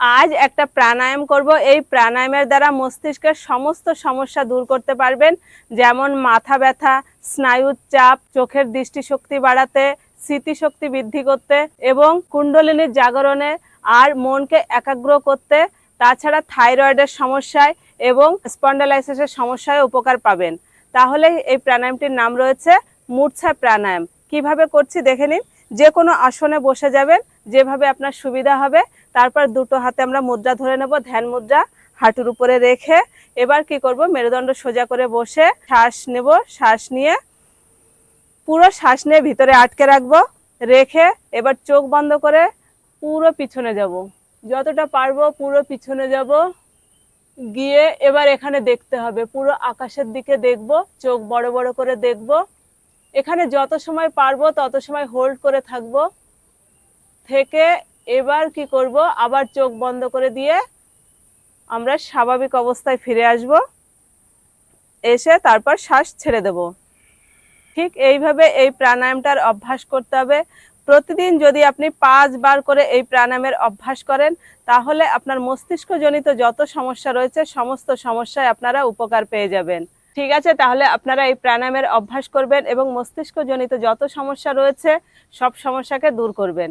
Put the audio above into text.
আজ একটা প্রাণায়াম করব। এই প্রাণায়ামের দ্বারা মস্তিষ্কের সমস্ত সমস্যা দূর করতে পারবেন। যেমন মাথা ব্যথা স্নায়ুর চাপ চোখের দৃষ্টিশক্তি বাড়াতে, স্মৃতিশক্তি বৃদ্ধি করতে এবং কুণ্ডলিনীর জাগরণে আর মনকে একাগ্র করতে। তাছাড়া থাইরয়েডের সমস্যায় এবং স্পন্ডালাইসিসের সমস্যায় উপকার পাবেন। তাহলে এই প্রাণায়ামটির নাম রয়েছে মূর্ছা প্রাণায়াম। কীভাবে করছি দেখে নিন। যে কোনো আসনে বসে যাবেন। যেভাবে আপনার সুবিধা হবে, তারপর দুটো হাতে আমরা মুদ্রা ধরে নেব, ধ্যান মুদ্রা হাঁটুর উপরে রেখে। এবার কি করব? মেরুদণ্ড সোজা করে বসে শ্বাস নেব, শ্বাস নিয়ে পুরো শ্বাস নিয়ে ভিতরে আটকে রাখব, রেখে এবার চোখ বন্ধ করে পুরো পিছনে যাব। যতটা পারব পুরো পিছনে যাব। গিয়ে এবার এখানে দেখতে হবে, পুরো আকাশের দিকে দেখব, চোখ বড় বড় করে দেখব। এখানে যত সময় পারব তত সময় হোল্ড করে থাকব। থেকে এবার কি করব? আবার চোখ বন্ধ করে দিয়ে আমরা স্বাভাবিক অবস্থায় ফিরে আসব। এসে তারপর শ্বাস ছেড়ে দেব। ঠিক এইভাবে এই প্রাণায়ামটার অভ্যাস করতে হবে। প্রতিদিন যদি আপনি পাঁচবার করে এই প্রাণায়ামের অভ্যাস করেন, তাহলে আপনার মস্তিষ্কজনিত যত সমস্যা রয়েছে, সমস্ত সমস্যায় আপনারা উপকার পেয়ে যাবেন। ঠিক আছে, তাহলে আপনারা এই প্রাণায়ামের অভ্যাস করবেন এবং মস্তিষ্কজনিত যত সমস্যা রয়েছে, সব সমস্যাকে দূর করবেন।